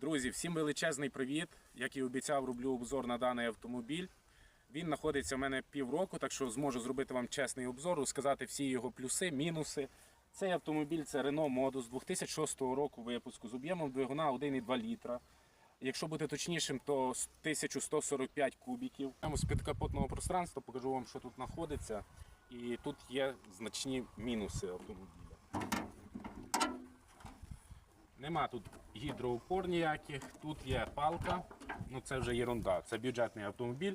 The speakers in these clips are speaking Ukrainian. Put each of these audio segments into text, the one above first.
Друзі, всім величезний привіт. Як і обіцяв, роблю обзор на даний автомобіль. Він знаходиться в мене півроку, так що зможу зробити вам чесний обзор, розказати всі його плюси, мінуси. Цей автомобіль це Renault Modus 2006 року випуску з об'ємом двигуна 1,2 літра. Якщо бути точнішим, то 1145 кубіків. З підкапотного пространства покажу вам, що тут знаходиться. І тут є значні мінуси автомобіля. Нема тут гідроупор ніяких, тут є палка, ну це вже єрунда, це бюджетний автомобіль.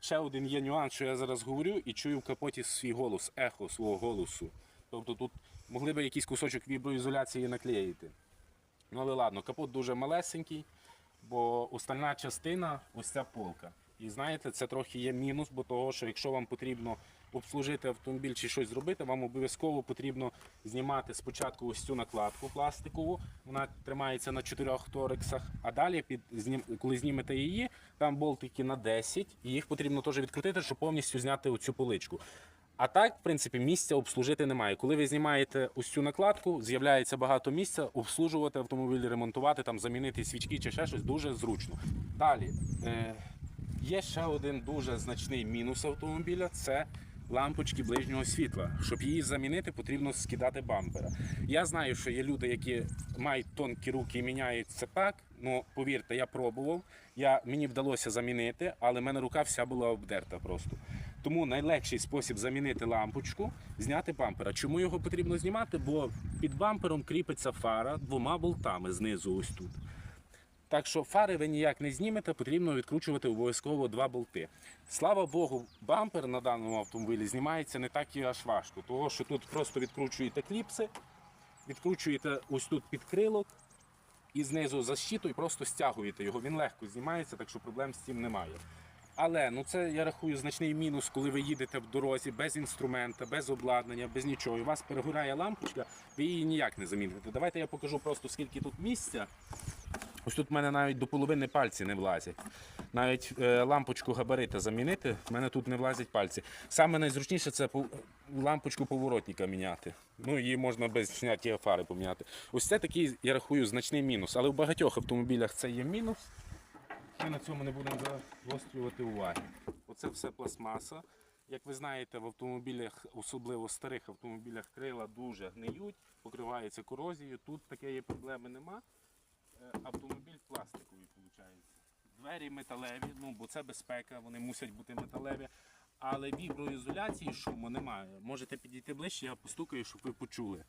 Ще один є нюанс, що я зараз говорю і чую в капоті свій голос, ехо свого голосу. Тобто тут могли би якийсь кусочок віброізоляції наклеїти. Ну але ладно, капот дуже малесенький, бо остальна частина ось ця полка. І знаєте, це трохи є мінус, бо того, що якщо вам потрібно обслужити автомобіль чи щось зробити, вам обов'язково потрібно знімати спочатку ось цю накладку пластикову. Вона тримається на чотирьох торексах, а далі, під, коли знімете її, там болтики на 10, і їх потрібно теж відкрутити, щоб повністю зняти оцю поличку. А так, в принципі, місця обслужити немає. Коли ви знімаєте ось цю накладку, з'являється багато місця, обслужувати автомобіль, ремонтувати, там, замінити свічки чи ще щось дуже зручно. Далі, е, є ще один дуже значний мінус автомобіля це лампочки ближнього світла. Щоб її замінити, потрібно скидати бампера. Я знаю, що є люди, які мають тонкі руки і міняють це так. Ну повірте, я пробував. Я, мені вдалося замінити, але в мене рука вся була обдерта просто. Тому найлегший спосіб замінити лампочку зняти бампера. Чому його потрібно знімати? Бо під бампером кріпиться фара двома болтами знизу, ось тут. Так що фари ви ніяк не знімете, потрібно відкручувати обов'язково два болти. Слава Богу, бампер на даному автомобілі знімається не так і аж важко, тому що тут просто відкручуєте кліпси, відкручуєте ось тут підкрилок і знизу защиту і просто стягуєте його. Він легко знімається, так що проблем з цим немає. Але ну це я рахую значний мінус, коли ви їдете в дорозі без інструмента, без обладнання, без нічого. У вас перегоряє лампочка, ви її ніяк не заміните. Давайте я покажу просто скільки тут місця. Ось тут в мене навіть до половини пальці не влазять. Навіть е, лампочку габарита замінити, в мене тут не влазять пальці. Саме найзручніше це лампочку поворотника міняти. Ну, її можна без зняття фари поміняти. Ось це такий, я рахую, значний мінус. Але в багатьох автомобілях це є мінус. Ми на цьому не будемо загострювати уваги. Оце все пластмаса. Як ви знаєте, в автомобілях, особливо старих автомобілях, крила дуже гниють, покриваються корозією. Тут такої проблеми нема. Автомобіль пластиковий, виходить. Двері металеві, ну бо це безпека, вони мусять бути металеві. Але віброізоляції шуму немає. Можете підійти ближче, я постукаю, щоб ви почули.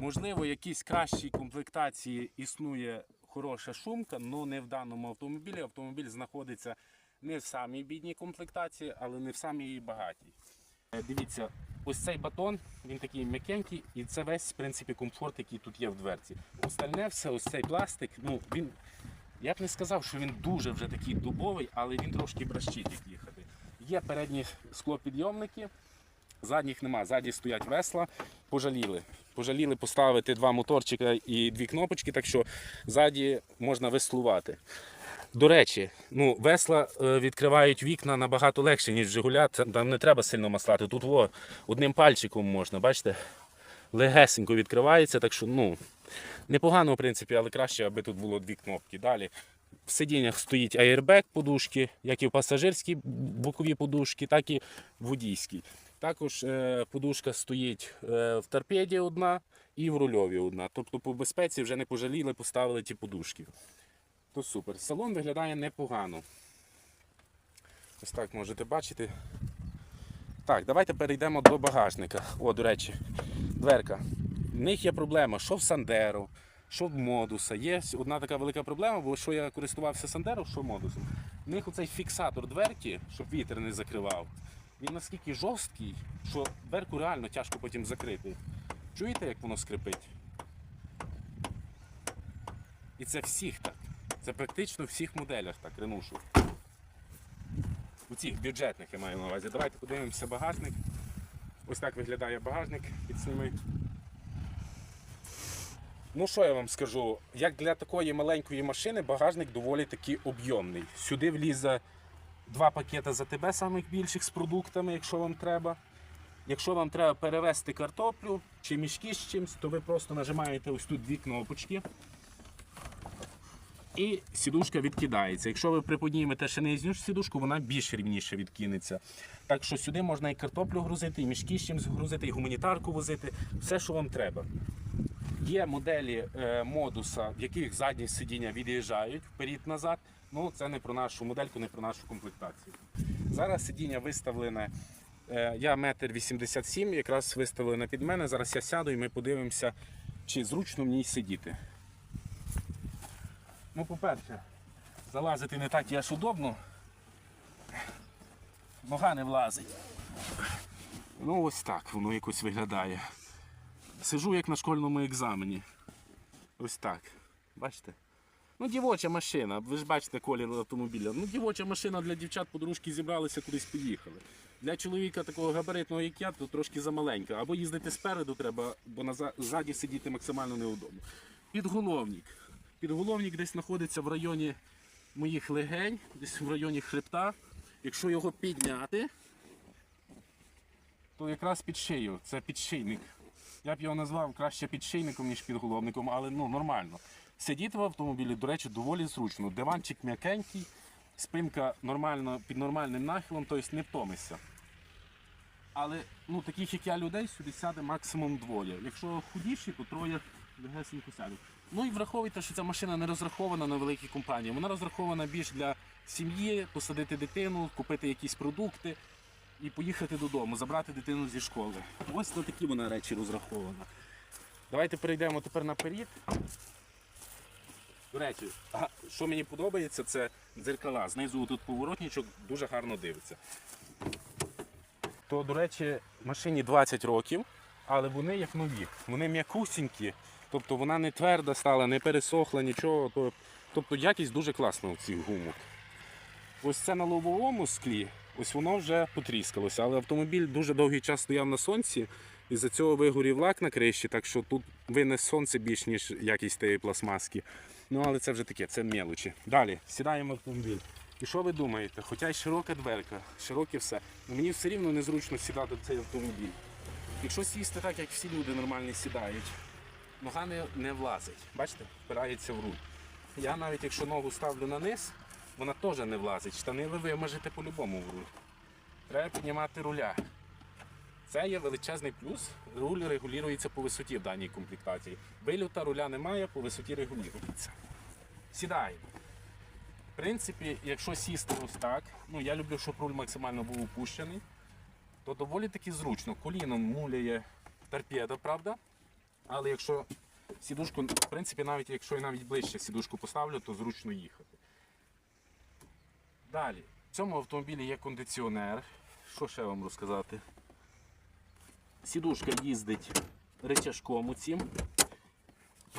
Можливо, в якійсь кращій комплектації існує хороша шумка, але не в даному автомобілі. Автомобіль знаходиться не в самій бідній комплектації, але не в самій багатій. Дивіться, ось цей батон, він такий м'якенький, і це весь в принципі комфорт, який тут є в дверці. Остальне все, ось цей пластик, ну він. Я б не сказав, що він дуже вже такий дубовий, але він трошки бращить, як їхати. Є передні склопідйомники, задніх нема. Ззаді стоять весла, пожаліли. Пожаліли поставити два моторчика і дві кнопочки, так що ззаді можна веслувати. До речі, ну, весла е, відкривають вікна набагато легше, ніж Жигуля. Там не треба сильно маслати. Тут во, одним пальчиком можна, бачите? Легесенько відкривається, так що ну, непогано, в принципі, але краще, аби тут було дві кнопки. Далі в сидіннях стоїть аєрбек подушки, як і в пасажирській бокові подушки, так і водійській. Також е, подушка стоїть е, в торпеді одна і в рульовій одна. Тобто по безпеці вже не пожаліли, поставили ті подушки. То супер. Салон виглядає непогано. Ось так можете бачити. Так, давайте перейдемо до багажника. О, до речі, дверка. В них є проблема, що в Сандеро, що в модуса. Є одна така велика проблема, бо що я користувався Сандеро, що модусом. В них оцей фіксатор дверки, щоб вітер не закривав, він наскільки жорсткий, що дверку реально тяжко потім закрити. Чуєте, як воно скрипить? І це всіх так. Це практично в всіх моделях так, ренушу. У цих бюджетних я маю на увазі. Давайте подивимося багажник. Ось так виглядає багажник під сніми. Ну що я вам скажу? Як для такої маленької машини багажник доволі таки об'ємний. Сюди влізе два пакети за тебе самих більших з продуктами, якщо вам треба. Якщо вам треба перевезти картоплю чи мішки з чимось, то ви просто нажимаєте ось тут дві кнопочки. І сідушка відкидається. Якщо ви приподнімете ще нижню сідушку, вона більш рівніше відкинеться. Так що сюди можна і картоплю грузити, і мішки з чимось грузити, і гуманітарку возити, все, що вам треба. Є моделі е, модуса, в яких задні сидіння від'їжджають вперед-назад. Ну, це не про нашу модельку, не про нашу комплектацію. Зараз сидіння виставлене. е, Я метр 87, якраз виставлене під мене. Зараз я сяду і ми подивимося, чи зручно ній сидіти. Ну, по-перше, залазити не так аж удобно. Нога не влазить. Ну, ось так воно якось виглядає. Сижу як на школьному екзамені. Ось так. Бачите? Ну, дівоча машина. Ви ж бачите колір автомобіля. Ну, дівоча машина для дівчат подружки зібралися кудись поїхали. Для чоловіка такого габаритного, як я, то трошки замаленька. Або їздити спереду треба, бо ззаді сидіти максимально неудобно. Підголовник. Підголовник десь знаходиться в районі моїх легень, десь в районі хребта. Якщо його підняти, то якраз під шию. Це підшийник. Я б його назвав краще підшийником, ніж підголовником, але ну нормально. Сидіти в автомобілі, до речі, доволі зручно. Диванчик м'якенький, спинка нормально, під нормальним нахилом, тобто не втомишся. Але ну, таких, як я, людей сюди сяде максимум двоє. Якщо худіші, то троє легесенько сядуть. Ну і враховуйте, що ця машина не розрахована на великі компанії. Вона розрахована більш для сім'ї, посадити дитину, купити якісь продукти і поїхати додому, забрати дитину зі школи. Ось на такі вона речі розрахована. Давайте перейдемо тепер наперед. До речі, що мені подобається, це дзеркала. Знизу тут поворотничок дуже гарно дивиться. То, до речі, машині 20 років, але вони як нові. Вони м'якусінькі, тобто вона не тверда стала, не пересохла, нічого. Тобто якість дуже класна у цих гумок. Ось це на лобовому склі, ось воно вже потріскалося, але автомобіль дуже довгий час стояв на сонці, і за цього вигорів лак на криші, так що тут винне сонце більш, ніж якість тієї пластмаски. Ну, але це вже таке, це мелочі. Далі, сідаємо в автомобіль. І що ви думаєте? Хоча й широка дверка, широке все. Мені все рівно незручно сідати в цей автомобіль. Якщо сісти так, як всі люди нормальні сідають, нога не, влазить. Бачите, впирається в руль. Я навіть якщо ногу ставлю на низ, вона теж не влазить. Штани ви вимажете по-любому в руль. Треба піднімати руля. Це є величезний плюс. Руль регулюється по висоті в даній комплектації. Вильота руля немає, по висоті регулюється. Сідаємо. В принципі, якщо сісти ось так, ну я люблю, щоб руль максимально був опущений, то доволі таки зручно. Коліном муляє торпеда, правда? Але якщо сідушку, в принципі, навіть якщо я навіть ближче сідушку поставлю, то зручно їхати. Далі, в цьому автомобілі є кондиціонер. Що ще вам розказати? Сідушка їздить речашком у цім,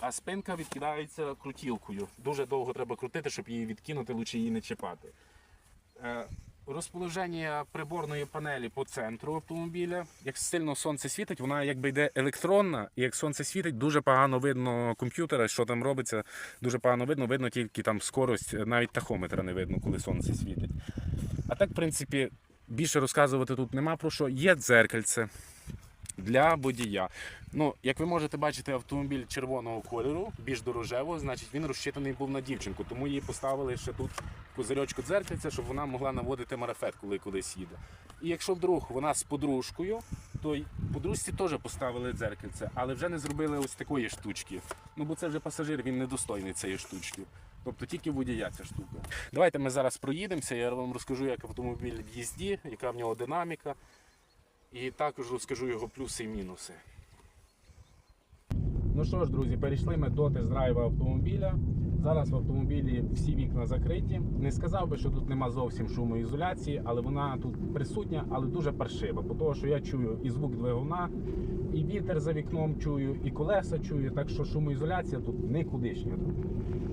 а спинка відкидається крутілкою. Дуже довго треба крутити, щоб її відкинути, лучше її не чіпати. Розположення приборної панелі по центру автомобіля. Як сильно сонце світить, вона якби йде електронна, і як сонце світить, дуже погано видно комп'ютера, що там робиться, дуже погано видно, видно тільки там скорость, навіть тахометра не видно, коли сонце світить. А так, в принципі, більше розказувати тут нема про що. Є дзеркальце для водія. Ну, як ви можете бачити, автомобіль червоного кольору, більш дорожевого, значить він розчитаний був на дівчинку, тому її поставили ще тут козирьочку дзеркальця, щоб вона могла наводити марафет, коли кудись їде. І якщо вдруг вона з подружкою, то подружці теж поставили дзеркальце, але вже не зробили ось такої штучки. Ну бо це вже пасажир, він недостойний цієї штучки. Тобто тільки водія ця штука. Давайте ми зараз проїдемося, я вам розкажу, як автомобіль в їзді, яка в нього динаміка. І також розкажу його плюси і мінуси. Ну що ж, друзі, перейшли ми до тест-драйва автомобіля. Зараз в автомобілі всі вікна закриті. Не сказав би, що тут нема зовсім шумоізоляції, але вона тут присутня, але дуже паршива. Бо того, що я чую і звук двигуна, і вітер за вікном чую, і колеса чую. Так що шумоізоляція тут никудишня.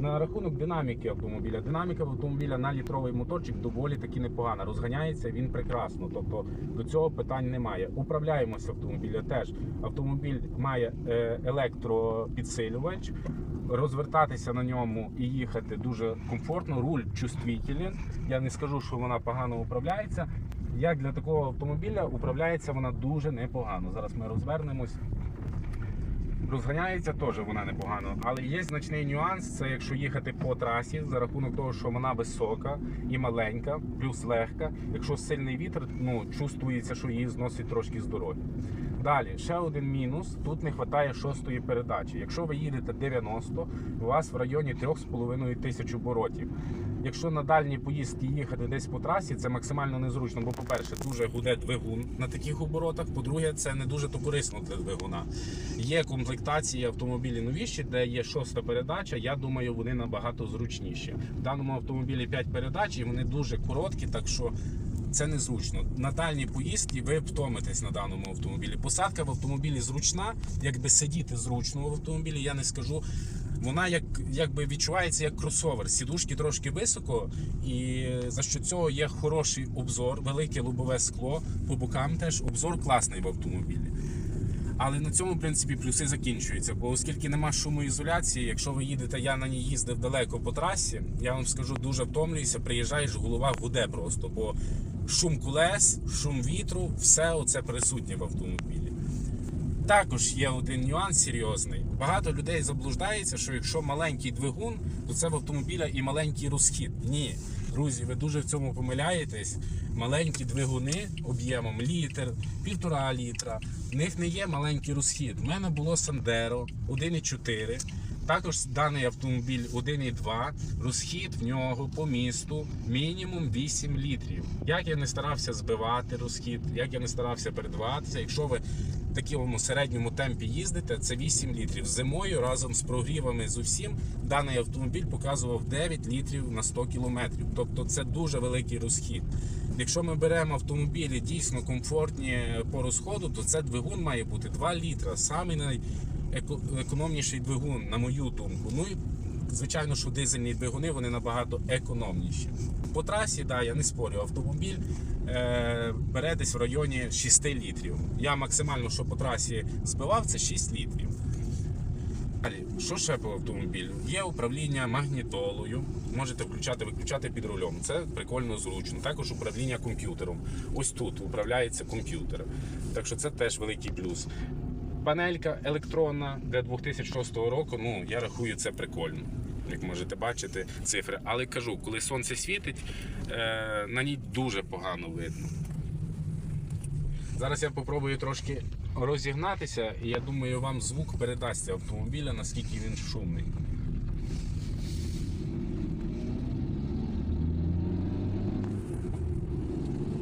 На рахунок динаміки автомобіля. Динаміка автомобіля на літровий моторчик доволі таки непогана. Розганяється він прекрасно. Тобто до цього питань немає. Управляємося автомобіля теж. Автомобіль має е, електропідсилювач. Розвертатися на ньому і їхати дуже комфортно. Руль чувствителен. Я не скажу, що вона погано управляється. Як для такого автомобіля управляється вона дуже непогано. Зараз ми розвернемось. Розганяється теж вона непогано, але є значний нюанс. Це якщо їхати по трасі за рахунок того, що вона висока і маленька, плюс легка. Якщо сильний вітер, ну чувствується, що її зносить трошки з дороги. Далі ще один мінус: тут не вистачає шостої передачі. Якщо ви їдете 90, у вас в районі 3,5 тисяч оборотів. Якщо на дальній поїздки їхати десь по трасі, це максимально незручно, бо, по-перше, дуже гуде двигун на таких оборотах. По-друге, це не дуже то корисно для двигуна. Є комплектації автомобілі новіші, де є шоста передача. Я думаю, вони набагато зручніші. В даному автомобілі 5 передач і вони дуже короткі, так що. Це незручно. На дальній поїздці ви втомитесь на даному автомобілі. Посадка в автомобілі зручна, якби сидіти зручно в автомобілі, я не скажу. Вона як якби відчувається як кросовер. Сідушки трошки високо, і за що цього є хороший обзор, велике лобове скло. По бокам теж обзор класний в автомобілі. Але на цьому, в принципі, плюси закінчуються. Бо оскільки нема шумоізоляції, якщо ви їдете, я на ній їздив далеко по трасі, я вам скажу, дуже втомлююся, приїжджаєш, голова гуде просто, бо шум колес, шум вітру, все оце присутнє в автомобілі. Також є один нюанс серйозний. Багато людей заблуждається, що якщо маленький двигун, то це в автомобіля і маленький розхід. Ні, друзі, ви дуже в цьому помиляєтесь. Маленькі двигуни об'ємом літр, півтора літра. В них не є маленький розхід. У мене було Сандеро 1,4. Також даний автомобіль 1,2, розхід в нього по місту мінімум 8 літрів. Як я не старався збивати розхід, як я не старався передаватися, якщо ви в такому середньому темпі їздите, це 8 літрів. Зимою разом з прогрівами з усім даний автомобіль показував 9 літрів на 100 кілометрів. Тобто це дуже великий розхід. Якщо ми беремо автомобілі дійсно комфортні по розходу, то це двигун має бути 2 літра. Самий економніший двигун, на мою думку. Ну і звичайно, що дизельні двигуни вони набагато економніші. По трасі, да, я не спорю, автомобіль е, бере десь в районі 6 літрів. Я максимально, що по трасі збивав, це 6 літрів. Далі, що ще по автомобілю? Є управління магнітолою. Можете включати, виключати під рулем. Це прикольно зручно. Також управління комп'ютером. Ось тут управляється комп'ютер. Так що це теж великий плюс. Панелька електронна для 2006 року. Ну я рахую це прикольно. Як можете бачити цифри. Але кажу, коли сонце світить, е, на ній дуже погано видно. Зараз я попробую трошки розігнатися, і я думаю, вам звук передасться автомобіля, наскільки він шумний.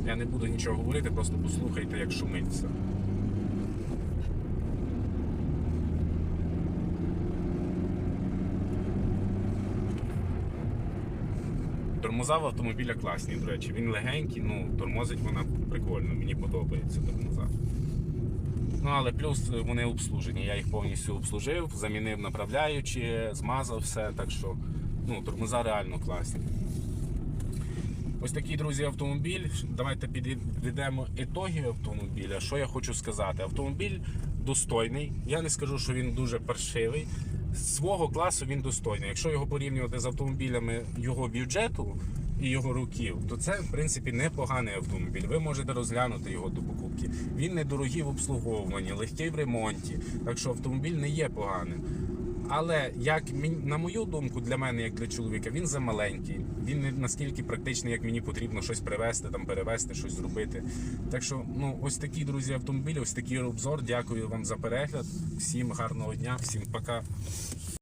Я не буду нічого говорити, просто послухайте, як шумить Тормоза в автомобіля класні, до речі. Він легенький, ну, тормозить вона прикольно, мені подобається тормоза. Ну, але плюс вони обслужені. Я їх повністю обслужив, замінив направляючі, змазав все, так що ну, тормоза реально класні. Ось такий, друзі, автомобіль. Давайте підведемо ітоги автомобіля. Що я хочу сказати? Автомобіль достойний. Я не скажу, що він дуже паршивий. Свого класу він достойний. Якщо його порівнювати з автомобілями його бюджету і його років, то це в принципі непоганий автомобіль. Ви можете розглянути його до покупки. Він недорогий в обслуговуванні, легкий в ремонті. Так що автомобіль не є поганим. Але як на мою думку, для мене, як для чоловіка, він замаленький. Він не наскільки практичний, як мені потрібно щось привезти, там перевезти, щось зробити. Так що, ну ось такі друзі автомобілі, ось такий обзор. Дякую вам за перегляд. Всім гарного дня, всім пока.